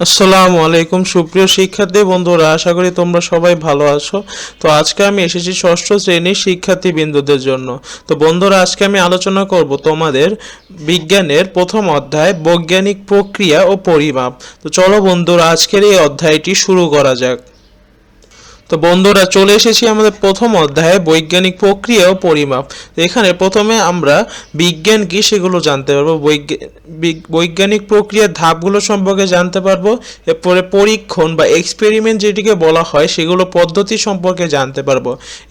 আসসালামু আলাইকুম। সুপ্রিয় শিক্ষার্থী বন্ধুরা, আশা করি তোমরা সবাই ভালো আছো। তো আজকে আমি এসেছি ষষ্ঠ শ্রেণির শিক্ষার্থী বিন্দুদের জন্য। তো বন্ধুরা, আজকে আমি আলোচনা করব তোমাদের বিজ্ঞানের প্রথম অধ্যায়, বৈজ্ঞানিক প্রক্রিয়া ও পরিমাপ। তো চলো বন্ধুরা, আজকের এই অধ্যায়টি শুরু করা যাক। তো বন্ধুরা, চলে এসেছি আমাদের প্রথম অধ্যায়ে বৈজ্ঞানিক প্রক্রিয়া ও পরিমাপ। তো এখানে প্রথমে আমরা বিজ্ঞান কি সেগুলো জানতে পারব। বৈজ্ঞানিক প্রক্রিয়ার ধাপগুলো সম্পর্কে জানতে পারব। এরপরে পরীক্ষণ বা এক্সপেরিমেন্ট যেটিকে বলা হয়, সেগুলো পদ্ধতি সম্পর্কে জানতে পারব।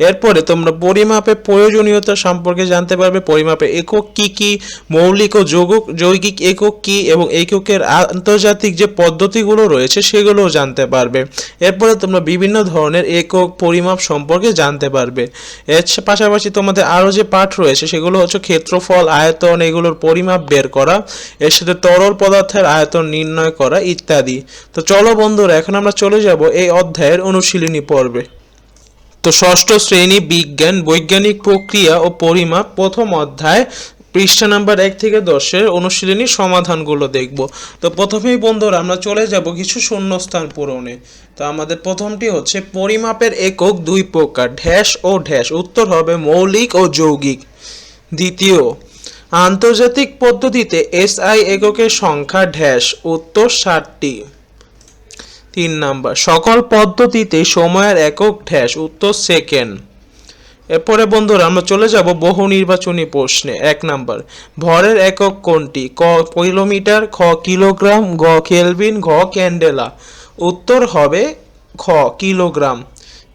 এরপরে তোমরা পরিমাপের প্রয়োজনীয়তা সম্পর্কে জানতে পারবে। পরিমাপের একক কি কি, মৌলিক ও যৌগিক যৌগিক একক কি এবং এককের আন্তর্জাতিক যে পদ্ধতিগুলো রয়েছে, সেগুলোও জানতে পারবে। এরপরে তোমরা বিভিন্ন ধরনের একক পরিমাপ সম্পর্কে জানতে পারবে। এর পাশাপাশি তোমাদের আরও যে পাঠ রয়েছে, সেগুলো হচ্ছে ক্ষেত্রফল, আয়তন, এগুলোর পরিমাপ বের করা, এর সাথে তরল পদার্থের আয়তন নির্ণয় করা ইত্যাদি। তো চলো বন্ধুরা, এখন আমরা চলে যাব এই অধ্যায়ের অনুশীলনী পর্বে। তো ষষ্ঠ শ্রেণি বিজ্ঞান, বৈজ্ঞানিক প্রক্রিয়া ও পরিমাপ, প্রথম অধ্যায় পৃষ্ঠা নাম্বার এক থেকে দশের অনুশীলনী সমাধানগুলো দেখব। তো প্রথমেই বন্ধুরা, আমরা চলে যাব কিছু শূন্যস্থান পূরণে। তো আমাদের প্রথমটি হচ্ছে, পরিমাপের একক দুই প্রকার, ঢ্যাস ও ড্যাশ উত্তর হবে মৌলিক ও যৌগিক। দ্বিতীয়, আন্তর্জাতিক পদ্ধতিতে এসআই এককের সংখ্যা ড্যাশ উত্তর ষাটটি। তিন নাম্বার, সকল পদ্ধতিতে সময়ের একক ড্যাশ উত্তর সেকেন্ড। এরপরে বন্ধুরা আমরা চলে যাব বহু নির্বাচনী প্রশ্নে। এক নাম্বার, ভরের একক কোনটি? ক কিলোমিটার খ কিলোগ্রাম, গ কেলভিন, ঘ ক্যান্ডেলা। উত্তর হবে খ কিলোগ্রাম।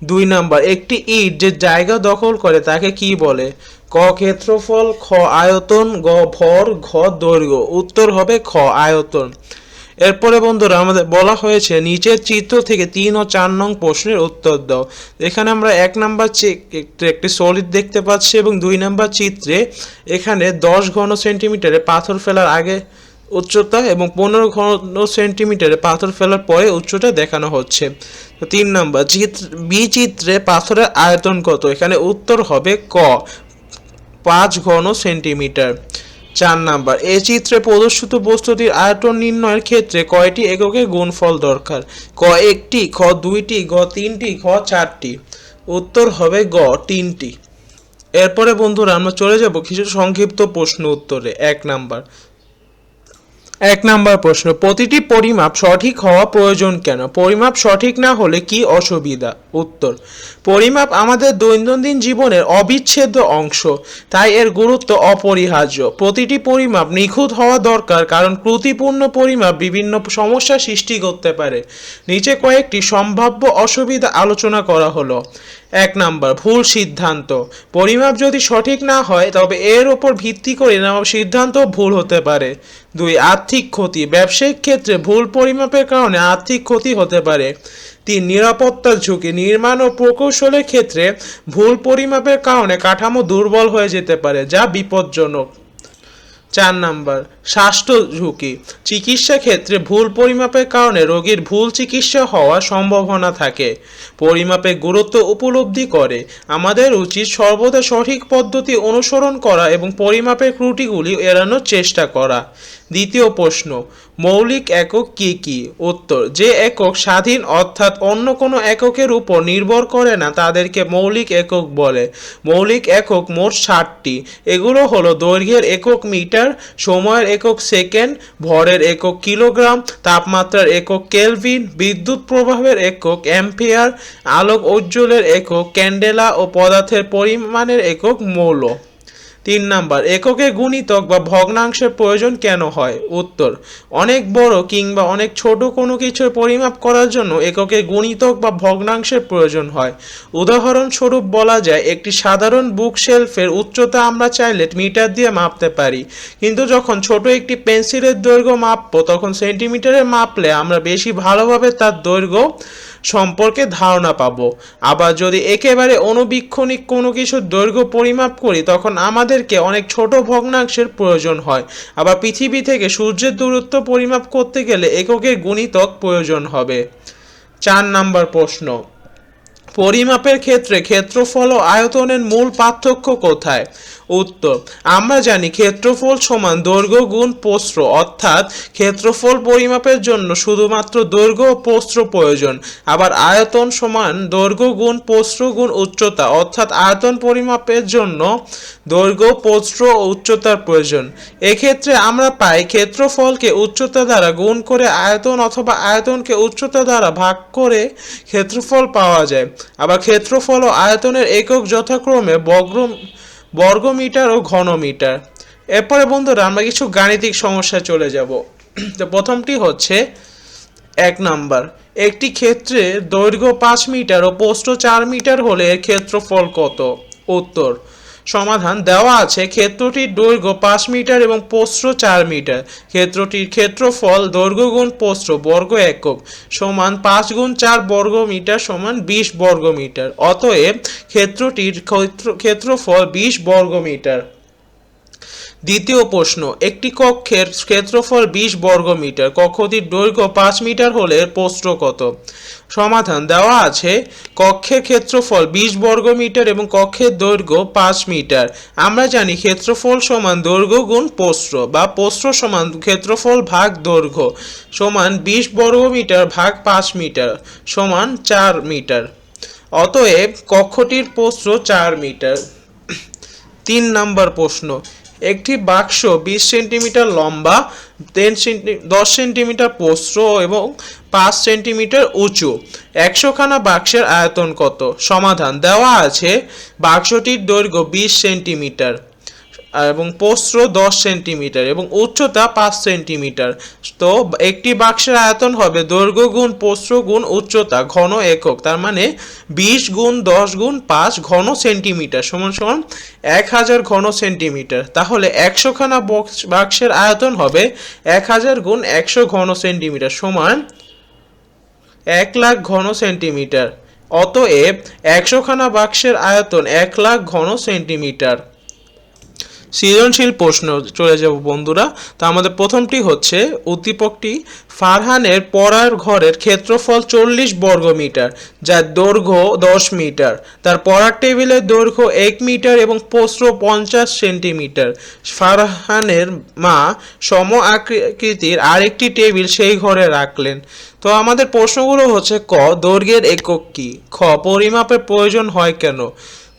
দুই নাম্বার, একটি ইট যে জায়গা দখল করে তাকে কি বলে? ক ক্ষেত্রফল, খ আয়তন, গ ভর, ঘ দৈর্ঘ্য। উত্তর হবে খ আয়তন। এরপরে বন্ধুরা আমাদের বলা হয়েছে, নিচের চিত্র থেকে তিন ও চার নং প্রশ্নের উত্তর দাও। এখানে আমরা এক নাম্বার একটি সলিড দেখতে পাচ্ছি এবং দুই নাম্বার চিত্রে এখানে দশ ঘন সেন্টিমিটারে পাথর ফেলার আগে উচ্চতা এবং পনেরো ঘন সেন্টিমিটারে পাথর ফেলার পরে উচ্চতা দেখানো হচ্ছে। তিন নাম্বার, চিত্র বি চিত্রে পাথরের আয়তন কত? এখানে উত্তর হবে ক, পাঁচ ঘন সেন্টিমিটার। চার নাম্বার। এই চিত্রে প্রদর্শিত বস্তুটির আয়তন নির্ণয়ের ক্ষেত্রে কয়টি এককে গুণফল দরকার? ক একটি, খ দুইটি, গ তিনটি, খ চারটি। উত্তর হবে গ তিনটি। এরপরে বন্ধুরা আমরা চলে যাব কিছু সংক্ষিপ্ত প্রশ্ন উত্তরে। এক নাম্বার এক নাম্বার প্রশ্ন, প্রতিটি পরিমাপ সঠিক হওয়া প্রয়োজন কেন? পরিমাপ সঠিক না হলে কি অসুবিধা? উত্তর, পরিমাপ আমাদের দৈনন্দিন জীবনের অবিচ্ছেদ্য অংশ, তাই এর গুরুত্ব অপরিহার্য। প্রতিটি পরিমাপ নিখুঁত হওয়া দরকার, কারণ ত্রুটিপূর্ণ পরিমাপ বিভিন্ন সমস্যা সৃষ্টি করতে পারে। নিচে কয়েকটি সম্ভাব্য অসুবিধা আলোচনা করা হলো। এক নাম্বার, ভুল সিদ্ধান্ত। পরিমাপ যদি সঠিক না হয়, তবে এর ওপর ভিত্তি করে নেওয়া সিদ্ধান্ত ভুল হতে পারে। দুই, আর্থিক ক্ষতি। ব্যবসায়িক ক্ষেত্রে ভুল পরিমাপের কারণে আর্থিক ক্ষতি হতে পারে। তিন, নিরাপত্তার ঝুঁকি। নির্মাণ ও প্রকৌশলের ক্ষেত্রে ভুল পরিমাপের কারণে কাঠামো দুর্বল হয়ে যেতে পারে, যা বিপজ্জনক। চার নাম্বার, স্বাস্থ্য ঝুঁকি। চিকিৎসা ক্ষেত্রে ভুল পরিমাপের কারণে রোগীর ভুল চিকিৎসা হওয়ার সম্ভাবনা থাকে। পরিমাপে গুরুত্ব উপলব্ধি করে। আমাদের উচিত সর্বদা সঠিক পদ্ধতি অনুসরণ করা এবং পরিমাপের ত্রুটিগুলি এড়ানোর চেষ্টা করা। দ্বিতীয় প্রশ্ন মৌলিক একক কি কি? উত্তর, যে একক স্বাধীন অর্থাৎ অন্য কোনো এককের উপর নির্ভর করে না, তাদেরকে মৌলিক একক বলে। মৌলিক একক মোট ষাটটি। এগুলো হলো দৈর্ঘ্যের একক মিটার, সময়ের একক সেকেন্ড, ভরের একক কিলোগ্রাম, তাপমাত্রার একক কেলভিন, বিদ্যুৎ প্রবাহের একক অ্যাম্পিয়ার, আলোক উজ্জ্বলের একক ক্যান্ডেলা ও পদার্থের পরিমাণের একক মৌল। তিন নাম্বার, এককে গুণিতক বা ভগ্নাংশের প্রয়োজন কেন হয়? উত্তর, অনেক বড় কিংবা অনেক ছোট কোনো কিছুর পরিমাপ করার জন্য এককে গুণিতক বা ভগ্নাংশের প্রয়োজন হয়। উদাহরণস্বরূপ বলা যায়, একটি সাধারণ বুক শেলফের উচ্চতা আমরা চাইলে মিটার দিয়ে মাপতে পারি। কিন্তু যখন ছোট একটি পেন্সিলের দৈর্ঘ্য মাপবো, তখন সেন্টিমিটারে মাপলে আমরা বেশি ভালোভাবে তার দৈর্ঘ্য সম্পর্কে ধারণা পাবো। আবার যদি একেবারে অনুবীক্ষণিক কোনো কিছুর দৈর্ঘ্য পরিমাপ করি, তখন আমাদেরকে অনেক ছোট ভগ্নাংশের প্রয়োজন হয়। আবার পৃথিবী থেকে সূর্যের দূরত্ব পরিমাপ করতে গেলে এককের গুণিতক প্রয়োজন হবে। চার নাম্বার প্রশ্ন। পরিমাপের ক্ষেত্রে ক্ষেত্রফল ও আয়তনের মূল পার্থক্য কোথায়? উত্তর। আমরা জানি ক্ষেত্রফল সমান দৈর্ঘ্য গুণ প্রস্থ, অর্থাৎ ক্ষেত্রফল পরিমাপের জন্য শুধুমাত্র দৈর্ঘ্য ও প্রস্থ প্রয়োজন। আবার আয়তন সমান দৈর্ঘ্য গুণ প্রস্থ গুণ উচ্চতা, অর্থাৎ আয়তন পরিমাপের জন্য দৈর্ঘ্য, প্রস্থ ও উচ্চতার প্রয়োজন। এক্ষেত্রে আমরা পাই ক্ষেত্রফলকে উচ্চতা দ্বারা গুণ করে আয়তন অথবা আয়তনকে উচ্চতা দ্বারা ভাগ করে ক্ষেত্রফল পাওয়া যায়। আবার ক্ষেত্রফল ও আয়তনের একক যথাক্রমে বর্গ বর্গমিটার ও ঘনমিটার। এরপরে বন্ধুরা আমরা কিছু গাণিতিক সমস্যা চলে যাব। তো প্রথমটি হচ্ছে এক নাম্বার। একটি ক্ষেত্রে দৈর্ঘ্য পাঁচ মিটার ও প্রস্থ চার মিটার হলে এর ক্ষেত্রফল কত? উত্তর সমাধান দেওয়া আছে। ক্ষেত্রটির দৈর্ঘ্য পাঁচ মিটার এবং পোস্ত্র চার মিটার। ক্ষেত্রটির ক্ষেত্রফল দৈর্ঘ্য গুণ পোস্ত্র বর্গ একক সমান পাঁচ গুণ চার বর্গ মিটার সমান বিশ বর্গ মিটার। অতএব ক্ষেত্রটির ক্ষেত্র, ক্ষেত্রফল বিশ বর্গ মিটার। দ্বিতীয় প্রশ্ন, একটি কক্ষের ক্ষেত্রফল বিশ বর্গ মিটার, কক্ষটির দৈর্ঘ্য পাঁচ মিটার হলে প্রস্থ কত? সমাধান দেওয়া আছে, কক্ষের ক্ষেত্রফল বিশ বর্গ মিটার এবং কক্ষের দৈর্ঘ্য পাঁচ মিটার। আমরা জানি ক্ষেত্রফল সমান দৈর্ঘ্য গুণ প্রস্থ বা প্রস্থ সমান ক্ষেত্রফল ভাগ দৈর্ঘ্য সমান বিশ বর্গ মিটার ভাগ পাঁচ মিটার সমান চার মিটার। অতএব কক্ষটির প্রস্থ চার মিটার। তিন নাম্বার প্রশ্ন একটি বাক্স বিশ সেন্টিমিটার লম্বা টেন সেন্টি, দশ সেন্টিমিটার প্রস্থ এবং পাঁচ সেন্টিমিটার উঁচু। একশোখানা বাক্সের আয়তন কত? সমাধান দেওয়া আছে বাক্সটির দৈর্ঘ্য বিশ সেন্টিমিটার। এবং প্রস্থ দশ সেন্টিমিটার এবং উচ্চতা পাঁচ সেন্টিমিটার। তো একটি বাক্সের আয়তন হবে দৈর্ঘ্য গুণ প্রস্থ গুণ উচ্চতা ঘন একক, তার মানে বিশ গুণ দশ গুণ পাঁচ ঘন সেন্টিমিটার সমান সমান এক হাজার ঘন সেন্টিমিটার। তাহলে একশোখানা বক্স, বাক্সের আয়তন হবে এক হাজার গুণ একশো ঘন সেন্টিমিটার সমান এক লাখ ঘন সেন্টিমিটার। অতএব একশোখানা বাক্সের আয়তন এক লাখ ঘন সেন্টিমিটার। সৃজনশীল প্রশ্ন চলে যাব বন্ধুরা। তো আমাদের প্রথমটি হচ্ছে, উদ্দীপকটি ফারহানের পড়ার ঘরের ক্ষেত্রফল চল্লিশ বর্গ মিটার যার দৈর্ঘ্য দশ মিটার। তার পড়ার টেবিলের দৈর্ঘ্য এক মিটার এবং প্রস্থ পঞ্চাশ সেন্টিমিটার। ফারহানের মা সম আকৃতির আরেকটি টেবিল সেই ঘরে রাখলেন। তো আমাদের প্রশ্নগুলো হচ্ছে, ক, দৈর্ঘ্যের একক কি? খ, পরিমাপের প্রয়োজন হয় কেন?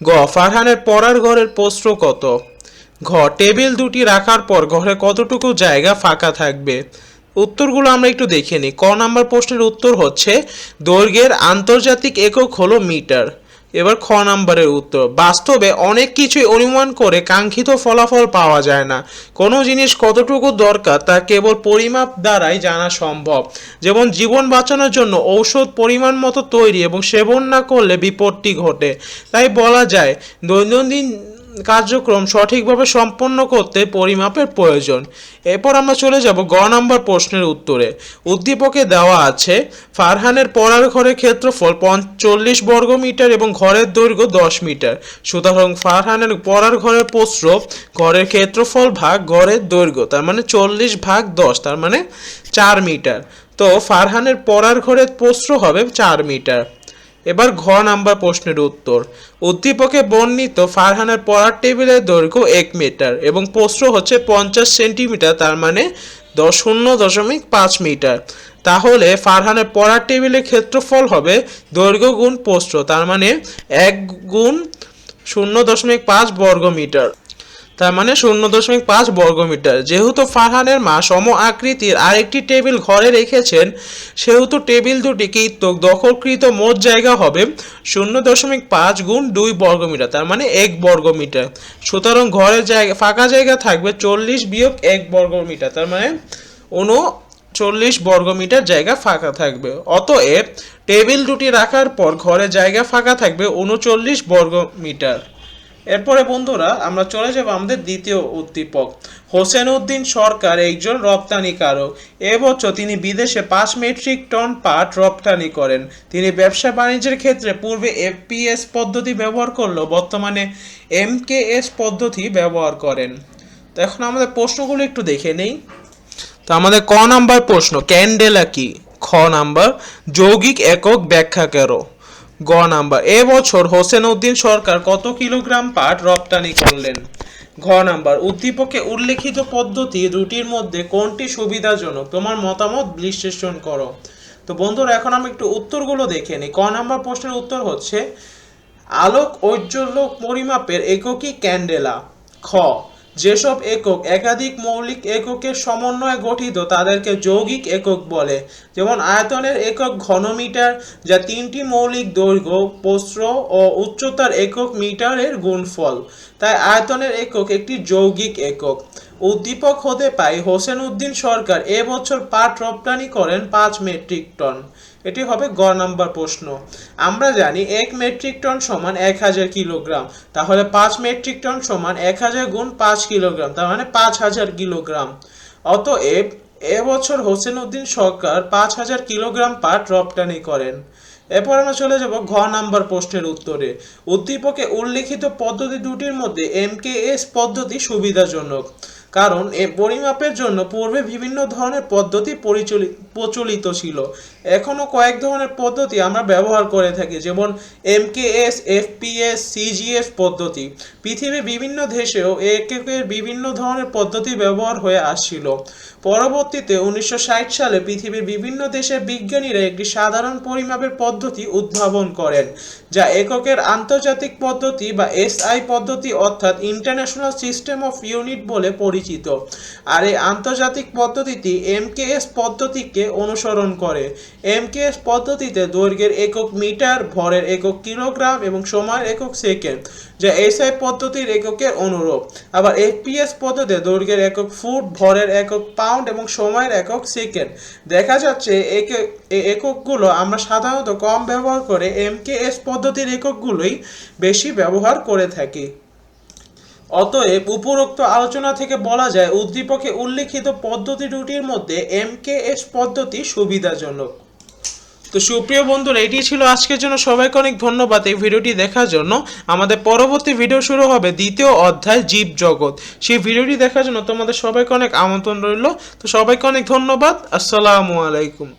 গ, ফারহানের পড়ার ঘরের প্রস্থ কত? ঘ টেবিল দুটি রাখার পর ঘরে কতটুকু জায়গা ফাঁকা থাকবে? উত্তরগুলো আমরা একটু দেখে নিই। ক নাম্বার প্রশ্নের উত্তর হচ্ছে, দৈর্ঘ্যের আন্তর্জাতিক একক হলো মিটার। এবার খ নাম্বারের উত্তর। বাস্তবে অনেক কিছুই অনুমান করে কাঙ্ক্ষিত ফলাফল পাওয়া যায় না। কোনো জিনিস কতটুকু দরকার তা কেবল পরিমাপ দ্বারাই জানা সম্ভব। যেমন জীবন বাঁচানোর জন্য ঔষধ পরিমাণ মতো তৈরি এবং সেবন না করলে বিপত্তি ঘটে। তাই বলা যায়, দৈনন্দিন কার্যক্রম সঠিকভাবে সম্পন্ন করতে পরিমাপের প্রয়োজন। এরপর আমরা চলে যাব গ নম্বর প্রশ্নের উত্তরে। উদ্দীপকে দেওয়া আছে, ফারহানের পড়ার ঘরের ক্ষেত্রফল চল্লিশ বর্গ মিটার এবং ঘরের দৈর্ঘ্য দশ মিটার। সুতরাং ফারহানের পড়ার ঘরের প্রস্র ঘরের ক্ষেত্রফল ভাগ ঘরের দৈর্ঘ্য, তার মানে চল্লিশ ভাগ দশ, তার মানে চার মিটার। তো ফারহানের পড়ার ঘরের প্রস্র হবে চার মিটার। এবার ঘ নাম্বার প্রশ্নের উত্তর। উদ্দীপকে বর্ণিত ফারহানের পড়ার টেবিলের দৈর্ঘ্য এক মিটার এবং প্রস্থ হচ্ছে পঞ্চাশ সেন্টিমিটার, তার মানে দশ শূন্য দশমিক পাঁচ মিটার। তাহলে ফারহানের পড়ার টেবিলের ক্ষেত্রফল হবে দৈর্ঘ্য গুণ প্রস্থ তার মানে এক গুণ শূন্য দশমিক পাঁচ বর্গ মিটার তার মানে শূন্য দশমিক পাঁচ বর্গমিটার। যেহেতু ফারহানের মা সম আকৃতির আরেকটি টেবিল ঘরে রেখেছেন, সেহেতু টেবিল দুটি কৃতক দখলকৃত মোট জায়গা হবে শূন্য দশমিক পাঁচ গুণ দুই বর্গমিটার, তার মানে এক বর্গমিটার। সুতরাং ঘরের জায়গা, ফাঁকা জায়গা থাকবে চল্লিশ বিয়োগ এক বর্গমিটার, তার মানে উনো চল্লিশ বর্গমিটার জায়গা ফাঁকা থাকবে। অতএব টেবিল দুটি রাখার পর ঘরে জায়গা ফাঁকা থাকবে উনচল্লিশ বর্গমিটার। এরপরে বন্ধুরা, আমরা চলে যাব আমাদের দ্বিতীয় উদ্দীপক। হোসেন উদ্দিন সরকার একজন রপ্তানিকারক এবছর তিনি বিদেশে পাঁচ মেট্রিক টন পাট রপ্তানি করেন। তিনি ব্যবসা বাণিজ্যের ক্ষেত্রে পূর্বে এফপিএস পদ্ধতি ব্যবহার করলেও বর্তমানে এমকেএস পদ্ধতি ব্যবহার করেন। তো এখন আমাদের প্রশ্নগুলো একটু দেখে নেই। তো আমাদের ক নাম্বার প্রশ্ন, ক্যান্ডেলা কি? খ নাম্বার, যৌগিক একক ব্যাখ্যা করো। গ নাম্বার। এবছর হোসেন উদ্দিন সরকার কত কিলোগ্রাম পাট রপ্তানি করলেন? ঘ নাম্বার। উদ্দীপকে উল্লেখিত পদ্ধতি দুটির মধ্যে কোনটি সুবিধাজনক? তোমার মতামত বিশ্লেষণ করো। তো বন্ধুরা, এখন আমি একটু উত্তরগুলো দেখে নিই। ক নাম্বার প্রশ্নের উত্তর হচ্ছে, আলোক ঐজ্জ্বল্য পরিমাপের এককই ক্যান্ডেলা। খ যেসব একক, একাধিক মৌলিক এককের সমন্বয়ে গঠিত, তাদেরকে যৌগিক একক বলে। যেমন আয়তনের একক ঘনমিটার, যা তিনটি মৌলিক দৈর্ঘ্য, প্রস্থ ও উচ্চতার একক মিটারের গুণফল। তাই আয়তনের একক একটি যৌগিক একক। উদ্দীপক হতে পাই হোসেন উদ্দিন সরকার এবছর পাট রপ্তানি করেন পাঁচ মেট্রিক টন। এটি হবে গ নাম্বার প্রশ্ন। আমরা জানি এক মেট্রিক টন সমান এক হাজার কিলোগ্রাম। তাহলে পাঁচ মেট্রিক টন সমান এক হাজার গুণ পাঁচ কিলোগ্রাম, তার মানে পাঁচ হাজার কিলোগ্রাম। অতএব এবছর হোসেন উদ্দিন সরকার পাঁচ হাজার কিলোগ্রাম পাট রপ্তানি করেন। এরপর আমরা চলে যাব ঘ নাম্বার প্রশ্নের উত্তরে। উদ্দীপকে উল্লেখিত পদ্ধতি দুটির মধ্যে এমকেএস পদ্ধতি সুবিধাজনক। কারণ এ পরিমাপের জন্য পূর্বে বিভিন্ন ধরনের পদ্ধতি পরিচালিত প্রচলিত ছিল। এখনও কয়েক ধরনের পদ্ধতি আমরা ব্যবহার করে থাকি, যেমন এমকেএস এফপিএস সিজিএস পদ্ধতি। পৃথিবীর বিভিন্ন দেশেও এককের বিভিন্ন ধরনের পদ্ধতি ব্যবহার হয়ে আসছিল। পরবর্তীতে উনিশশো ষাট সালে পৃথিবীর বিভিন্ন দেশের বিজ্ঞানীরা একটি সাধারণ পরিমাপের পদ্ধতি উদ্ভাবন করেন, যা এককের আন্তর্জাতিক পদ্ধতি বা এসআই পদ্ধতি অর্থাৎ ইন্টারন্যাশনাল সিস্টেম অফ ইউনিট বলে পরিচিত। আর এই আন্তর্জাতিক পদ্ধতিটি এমকেএস পদ্ধতিকে অনুসরণ করে। এমকেএস পদ্ধতিতে দৈর্ঘ্যের একক মিটার, ভরের একক কিলোগ্রাম এবং সময়ের একক সেকেন্ড, যা এসআই পদ্ধতির এককের অনুরূপ। আবার এফপিএস পদ্ধতিতে দৈর্ঘ্যের একক ফুট, ভরের একক পাউন্ড এবং সময়ের একক সেকেন্ড। দেখা যাচ্ছে এককগুলো আমরা সাধারণত কম ব্যবহার করে এমকেএস পদ্ধতির এককগুলোই বেশি ব্যবহার করে থাকি। অতএব উপরোক্ত আলোচনা থেকে বলা যায়, উদ্দীপকে উল্লেখিত পদ্ধতি দুটির মধ্যে এমকেএস পদ্ধতি সুবিধাজনক। তো সুপ্রিয় বন্ধুরা, এটি ছিল আজকের জন্য। সবাইকে অনেক ধন্যবাদ এই ভিডিওটি দেখার জন্য। আমাদের পরবর্তী ভিডিও শুরু হবে দ্বিতীয় অধ্যায় জীব জগৎ। সেই ভিডিওটি দেখার জন্য তোমাদের সবাইকে অনেক আমন্ত্রণ রইল। তো সবাইকে অনেক ধন্যবাদ। আসসালামু আলাইকুম।